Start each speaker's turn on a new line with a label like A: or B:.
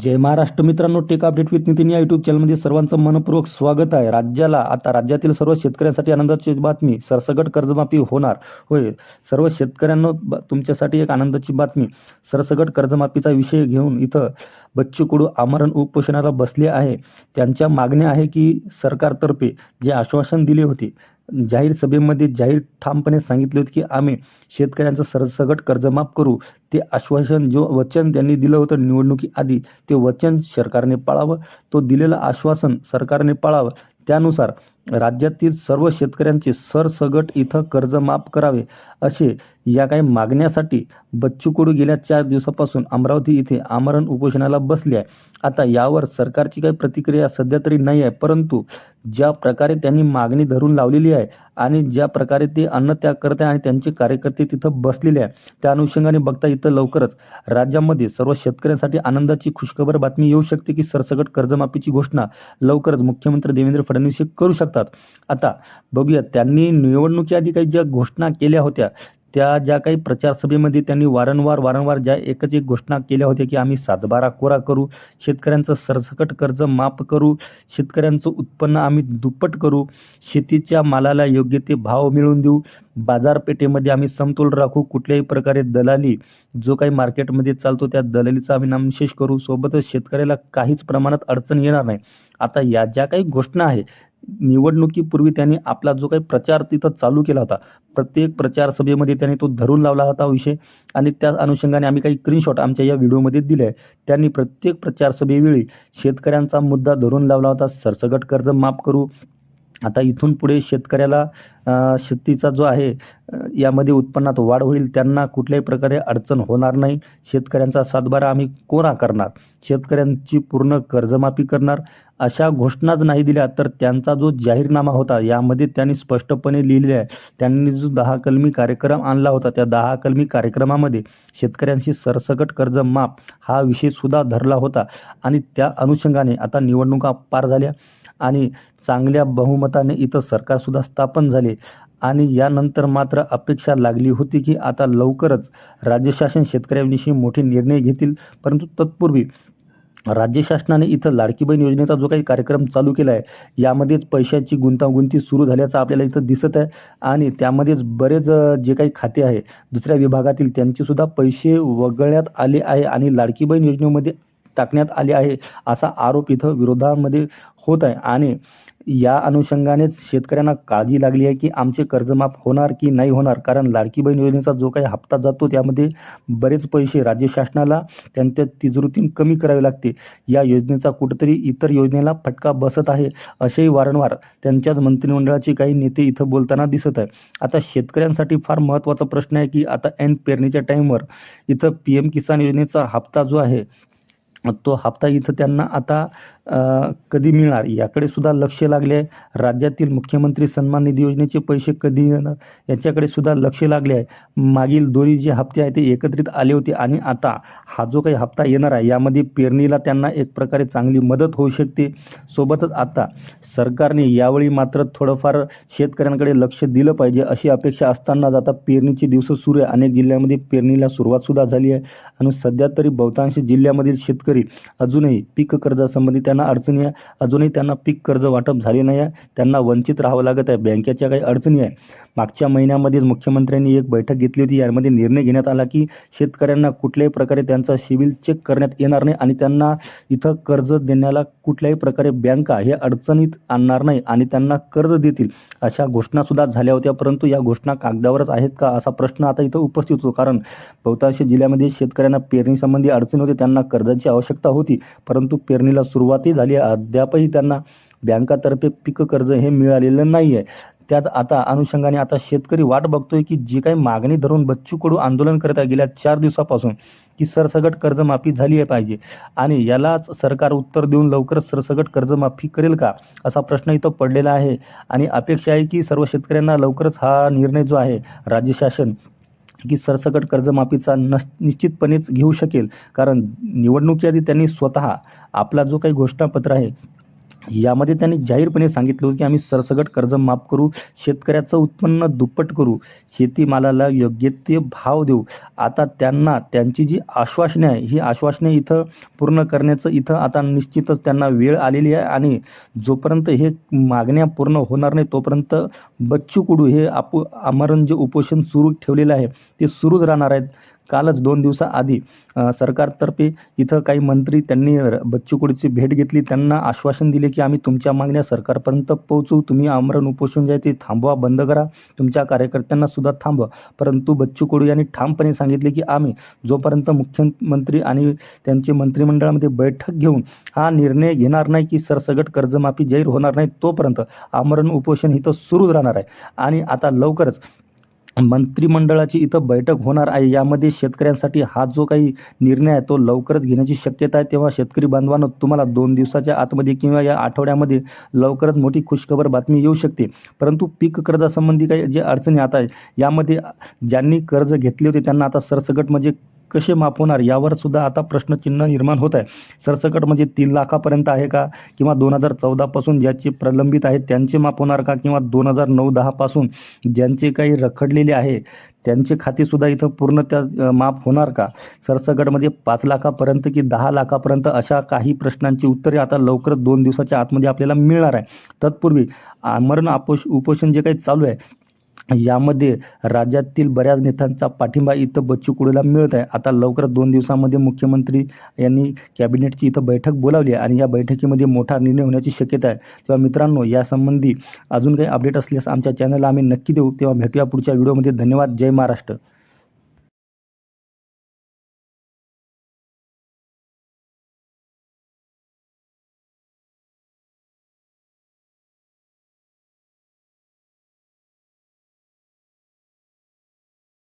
A: जय महाराष्ट्र मित्रांनो take update with Nitin या YouTube चॅनलमध्ये सर्वांचं मनपूर्वक स्वागत आहे. राज्याला आता राज्यातील सर्व शेतकऱ्यांसाठी आनंदाची बातमी सरसगट कर्जमाफी होणार. होय सर्व शेतकऱ्यांना तुमच्यासाठी एक आनंदाची बातमी. सरसगट कर्जमाफीचा विषय घेऊन इथं बच्चू कडू आमरण उपोषणाला बसले आहे. त्यांच्या मागण्या आहे की सरकारतर्फे जे आश्वासन दिले होते जाहीर सभेमध्ये जाहीर ठामपणे सांगितले होते की आम्ही शेतकऱ्यांचं सरसगट कर्ज माफ करू. ते आश्वासन जो वचन त्यांनी दिलं होतं निवडणुकीआधी ते वचन सरकारने पाळावं. तो दिलेलं आश्वासन सरकारने पाळावं. त्यानुसार राज्यातील सर्व शेतकऱ्यांचे सरसगट इथं कर्ज माफ करावे असे या काही मागण्यासाठी बच्चू कडू गेल्या चार दिवसापासून अमरावती इथे आमरण उपोषणाला बसले आहे. आता यावर सरकारची काही प्रतिक्रिया सध्या तरी नाही आहे परंतु ज्या प्रकारे त्यांनी मागणी धरून लावलेली आहे आणि ज्या प्रकारे ते अन्नत्याग करत आहे आणि त्यांचे कार्यकर्ते तिथं बसलेले आहे त्या अनुषंगाने बघता इथं लवकरच राज्यामध्ये सर्व शेतकऱ्यांसाठी आनंदाची खुशखबर बातमी येऊ शकते की सरसगट कर्जमाफीची घोषणा लवकरच मुख्यमंत्री देवेंद्र फडणवीस हे करू शकतात. आता बघूया त्यांनी निवडणुकीआधी काही ज्या घोषणा केल्या होत्या त्या ज्या काही प्रचारसभेमध्ये त्यांनी वारंवार वारंवार ज्या एकच एक घोषणा केल्या होत्या की आम्ही सातबारा कोरा करू शेतकऱ्यांचं सरसकट कर्ज माफ करू शेतकऱ्यांचं उत्पन्न आम्ही दुप्पट करू शेतीच्या मालाला योग्य ते भाव मिळवून देऊ बाजारपेठेमध्ये आम्ही समतोल राखू कुठल्याही प्रकारे दलाली जो काही मार्केटमध्ये चालतो त्या दलालीचा आम्ही नामशेष करू सोबतच शेतकऱ्याला काहीच प्रमाणात अडचण येणार नाही. आता या ज्या काही घोषणा आहे निवडणुकीपूर्वी त्यांनी आपला जो काही प्रचार तिथं चालू केला होता प्रत्येक प्रचार सभेमध्ये त्यांनी तो धरून लावला होता विषय. आणि त्या अनुषंगाने आम्ही काही स्क्रीनशॉट आमच्या या व्हिडिओमध्ये दिले आहे त्यांनी प्रत्येक प्रचार सभेवेळी शेतकऱ्यांचा मुद्दा धरून लावला होता सरसगट कर्ज माफ करू आता इथून पुढे शेतकऱ्याला शेतीचा जो आहे यामध्ये उत्पन्नात वाढ होईल त्यांना कुठल्याही प्रकारे अडचण होणार नाही. शेतकऱ्यांचा सातबारा आम्ही कोरा करणार. शेतकऱ्यांची पूर्ण कर्जमाफी करणार. अशा घोषणाच नाही दिल्या तर त्यांचा जो जाहीरनामा होता यामध्ये त्यांनी स्पष्टपणे लिहिले आहे. त्यांनी जो दहा कलमी कार्यक्रम आणला होता त्या दहा कलमी कार्यक्रमामध्ये शेतकऱ्यांशी सरसकट कर्ज माफ हा विषयसुद्धा धरला होता. आणि त्या अनुषंगाने आता निवडणुका पार झाल्या. आणि चांगल्या बहुमताने इथं सरकारसुद्धा स्थापन झाले. आणि यानंतर मात्र अपेक्षा लागली होती की आता लवकरच राज्य शासन शेतकऱ्यांविषयी मोठे निर्णय घेतील. परंतु तत्पूर्वी राज्य शासनाने इथं लाडकी बहीण योजनेचा जो काही कार्यक्रम चालू केला आहे यामध्येच पैशाची गुंतागुंती सुरू झाल्याचं आपल्याला इथं दिसत आहे. आणि त्यामध्येच बरेच जे काही खाते आहे दुसऱ्या विभागातील त्यांचेसुद्धा पैसे वगळण्यात आले आहे आणि लाडकी बहीण योजनेमध्ये टाकण्यात आले आहे असा आरोप इथं विरोधामध्ये होत आहे. आणि या अनुषंगानेच शेतकऱ्यांना काळजी लागली आहे की आमचे कर्जमाफ होणार की नाही होणार? कारण लाडकी बहीण योजनेचा जो काही हप्ता जातो त्यामध्ये बरेच पैसे राज्य शासनाला त्यांच्या तिजोरीतून कमी करावे लागते. या योजनेचा कुठंतरी इतर योजनेला फटका बसत आहे असेही वारंवार त्यांच्याच मंत्रिमंडळाचे काही नेते इथं बोलताना दिसत आहे. आता शेतकऱ्यांसाठी फार महत्त्वाचा प्रश्न आहे की आता एन पेरणीच्या टाईमवर इथं पी एम किसान योजनेचा हप्ता जो आहे तो हप्ता इथं त्यांना आता कधी मिळणार? याकडे सुद्धा लक्ष लागले आहे. राज्यातील मुख्यमंत्री सन्मान निधी योजनेचे पैसे कधी येणार? याच्याकडे सुद्धा लक्ष लागले आहे. मागील दोन्ही जे हप्ते आहेत ते एकत्रित आले होते आणि आता हा जो काही हप्ता येणार आहे यामध्ये पेरणीला त्यांना एक प्रकारे चांगली मदत होऊ शकते. सोबतच आता सरकारने यावेळी मात्र थोडंफार शेतकऱ्यांकडे लक्ष दिलं पाहिजे अशी अपेक्षा असतानाच आता पेरणीचे दिवस सुरू आहे. अनेक जिल्ह्यामध्ये पेरणीला सुरुवातसुद्धा झाली आहे. आणि सध्या तरी बहुतांश जिल्ह्यामधील शेतकरी अजूनही पीक कर्जासंबंधी त्यांना अडचणी आहे. अजूनही त्यांना पीक कर्ज वाटप झाले नाही आहे. त्यांना वंचित राहावं लागत आहे. बँकेच्या काही अडचणी आहे मागच्या महिन्यामध्येच मुख्यमंत्र्यांनी एक बैठक घेतली होती. यामध्ये निर्णय घेण्यात आला की शेतकऱ्यांना कुठल्याही प्रकारे त्यांचा सिबिल चेक करण्यात येणार नाही आणि त्यांना इथं कर्ज देण्याला कुठल्याही प्रकारे बँका हे अडचणीत आणणार नाही आणि त्यांना कर्ज देतील अशा घोषणासुद्धा झाल्या होत्या. परंतु या घोषणा कागदावरच आहेत का असा प्रश्न आता इथं उपस्थित होतो. कारण बहुतांश जिल्ह्यामध्ये शेतकऱ्यांना पेरणीसंबंधी अडचणी होती. त्यांना कर्जाची आवश्यकता होती. परंतु पेरणीला सुरुवात सुरुवातही झाली आहे. अद्यापही त्यांना बँकातर्फे पीक कर्ज हे मिळालेलं नाही आहे त्यात आता अनुषंगाने आता शेतकरी वाट बघतोय की जी काही मागणी धरून बच्चू कडू आंदोलन करत आहे. गेल्या चार दिवसापासून की सरसगट कर्जमाफी झाली आहे पाहिजे. आणि यालाच सरकार उत्तर देऊन लवकरच सरसगट कर्जमाफी करेल का असा प्रश्न इथं पडलेला आहे. आणि अपेक्षा आहे की सर्व शेतकऱ्यांना लवकरच हा निर्णय जो आहे राज्य शासन की सरसकट कर्जमाफीचा नस निश्चितपणेच घेऊ शकेल. कारण निवडणुकीआधी त्यांनी स्वतः आपला जो काही घोषणापत्र आहे यामध्ये त्यांनी जाहीरपणे सांगितलं होतं की आम्ही सरसगट कर्ज माफ करू शेतकऱ्याचं उत्पन्न दुप्पट करू शेतीमालाला योग्य ते भाव देऊ. आता त्यांना त्यांची जी आश्वासने आहे ही आश्वासने इथं पूर्ण करण्याचं इथं आता निश्चितच त्यांना वेळ आलेली आहे आणि जोपर्यंत हे मागण्या पूर्ण होणार नाही तोपर्यंत बच्चू कुडू हे आपू आमरण जे उपोषण सुरू ठेवलेलं आहे ते सुरूच राहणार आहेत. कालच दोन दिवसाआधी सरकारतर्फे इथं काही मंत्री त्यांनी बच्चू कडूची भेट घेतली. त्यांना आश्वासन दिले की आम्ही तुमच्या मागण्या सरकारपर्यंत पोहोचू. तुम्ही आमरण उपोषण जे आहे ते थांबवा बंद करा. तुमच्या कार्यकर्त्यांना सुद्धा थांबवा. परंतु बच्चू कडू यांनी ठामपणे सांगितले की आम्ही जोपर्यंत मुख्यमंत्री आणि त्यांचे मंत्रिमंडळामध्ये बैठक घेऊन हा निर्णय घेणार नाही की सरसगट कर्जमाफी जाहीर होणार नाही तोपर्यंत आमरण उपोषण इथं सुरूच राहणार आहे. आणि आता लवकरच मंत्रिमंडळाची इथं बैठक होणार आहे. यामध्ये शेतकऱ्यांसाठी हा जो काही निर्णय आहे तो लवकरच घेण्याची शक्यता आहे. तेव्हा शेतकरी बांधवांनो तुम्हाला दोन दिवसाच्या आतमध्ये किंवा या आठवड्यामध्ये लवकरच मोठी खुशखबर बातमी येऊ शकते. परंतु पीक कर्जासंबंधी काही जे अडचणी आता आहे यामध्ये ज्यांनी कर्ज घेतले होते त्यांना आता सरसकट म्हणजे कसे माफ होणार? यावर सुद्धा आता प्रश्नचिन्ह निर्माण होत आहे. सरसकट म्हणजे तीन लाखापर्यंत आहे का? किंवा दोन हजार चौदापासून ज्याचे प्रलंबित आहेत त्यांचे माफ होणार का? किंवा दोन हजार नऊ दहापासून ज्यांचे काही रखडलेले आहे त्यांचे खातेसुद्धा इथं पूर्ण त्या माप माफ होणार का? सरसकटमध्ये म्हणजे पाच लाखापर्यंत की दहा लाखापर्यंत अशा काही प्रश्नांची उत्तरे आता लवकरच दोन दिवसाच्या आतमध्ये आपल्याला मिळणार आहे. तत्पूर्वी आमरण आपोष उपोषण जे काही चालू आहे यामध्ये राज्यातील बऱ्याच नेत्यांचा पाठिंबा इथं बच्चू कडूला मिळत आहे. आता लवकरच दोन दिवसामध्ये मुख्यमंत्री यांनी कॅबिनेटची इथं बैठक बोलावली आहे आणि या बैठकीमध्ये मोठा निर्णय होण्याची शक्यता आहे. तेव्हा मित्रांनो यासंबंधी अजून काही अपडेट असल्यास आमच्या चॅनलला आम्ही नक्की देऊ. तेव्हा भेटूया पुढच्या व्हिडिओमध्ये. धन्यवाद. जय महाराष्ट्र.